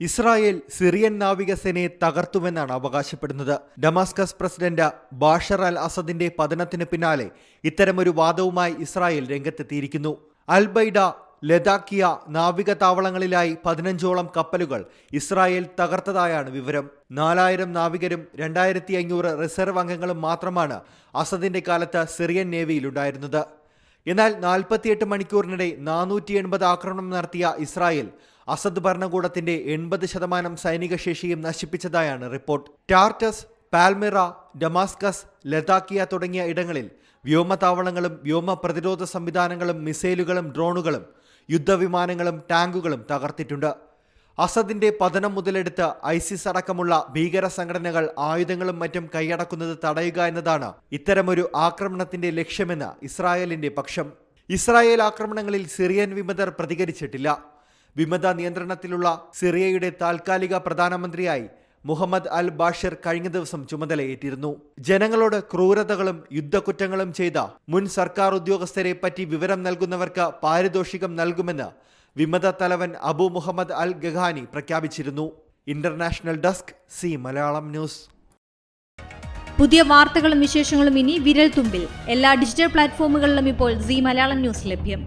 Israel Syrian നാവികസേനയെ തകർത്തുവെന്നാണ് അവകാശപ്പെടുന്നത്. ഡമാസ്കസ് പ്രസിഡന്റ് ബാഷർ അൽ അസദിന്റെ പതനത്തിന് പിന്നാലെ ഇത്തരമൊരു വാദവുമായി ഇസ്രായേൽ രംഗത്തെത്തിയിരിക്കുന്നു. അൽബൈഡ ലതാക്കിയ നാവിക താവളങ്ങളിലായി പതിനഞ്ചോളം കപ്പലുകൾ ഇസ്രായേൽ തകർത്തതായാണ് വിവരം. നാലായിരം നാവികരും രണ്ടായിരത്തി അഞ്ഞൂറ് റിസർവ് അംഗങ്ങളും മാത്രമാണ് അസദിന്റെ കാലത്ത് സിറിയൻ നേവിയിലുണ്ടായിരുന്നത്. എന്നാൽ നാൽപ്പത്തിയെട്ട് മണിക്കൂറിനിടെ നാനൂറ്റി എൺപത് ആക്രമണം നടത്തിയ ഇസ്രായേൽ അസദ് ഭരണകൂടത്തിന്റെ എൺപത് ശതമാനം സൈനിക ശേഷിയും നശിപ്പിച്ചതായാണ് report. Tartus Palmyra Damascus Latakia തുടങ്ങിയ ഇടങ്ങളിൽ വ്യോമതാവളങ്ങളും വ്യോമ പ്രതിരോധ സംവിധാനങ്ങളും മിസൈലുകളും ഡ്രോണുകളും യുദ്ധവിമാനങ്ങളും ടാങ്കുകളും തകർത്തിട്ടുണ്ട്. അസദിന്റെ പതനം മുതലെടുത്ത് ഐസിസ് അടക്കമുള്ള ഭീകര സംഘടനകൾ ആയുധങ്ങളും മറ്റും കൈയടക്കുന്നത് തടയുക എന്നതാണ് ഇത്തരമൊരു ആക്രമണത്തിന്റെ ലക്ഷ്യമെന്ന് ഇസ്രായേലിന്റെ പക്ഷം. ഇസ്രായേൽ ആക്രമണങ്ങളിൽ സിറിയൻ വിമതർ പ്രതികരിച്ചിട്ടില്ല. വിമത നിയന്ത്രണത്തിലുള്ള സിറിയയുടെ താൽക്കാലിക പ്രധാനമന്ത്രിയായി മുഹമ്മദ് അൽ ബാഷിർ കഴിഞ്ഞ ദിവസം ചുമതലയേറ്റിരുന്നു. ജനങ്ങളോട് ക്രൂരതകളും യുദ്ധക്കുറ്റങ്ങളും ചെയ്ത മുൻ സർക്കാർ ഉദ്യോഗസ്ഥരെ പറ്റി വിവരം നൽകുന്നവർക്ക് പാരിതോഷികം നൽകുമെന്ന് വിമത തലവൻ അബു മുഹമ്മദ് അൽ ഗഹാനി പ്രഖ്യാപിച്ചിരുന്നു. International desk C Malayalam news. പുതിയ വാർത്തകളും വിശേഷങ്ങളും ഇനി വിരൽ തുമ്പിൽ എല്ലാ ഡിജിറ്റൽ പ്ലാറ്റ്ഫോമുകളിലും ഇപ്പോൾ സി മലയാളം ന്യൂസ് ലഭ്യം.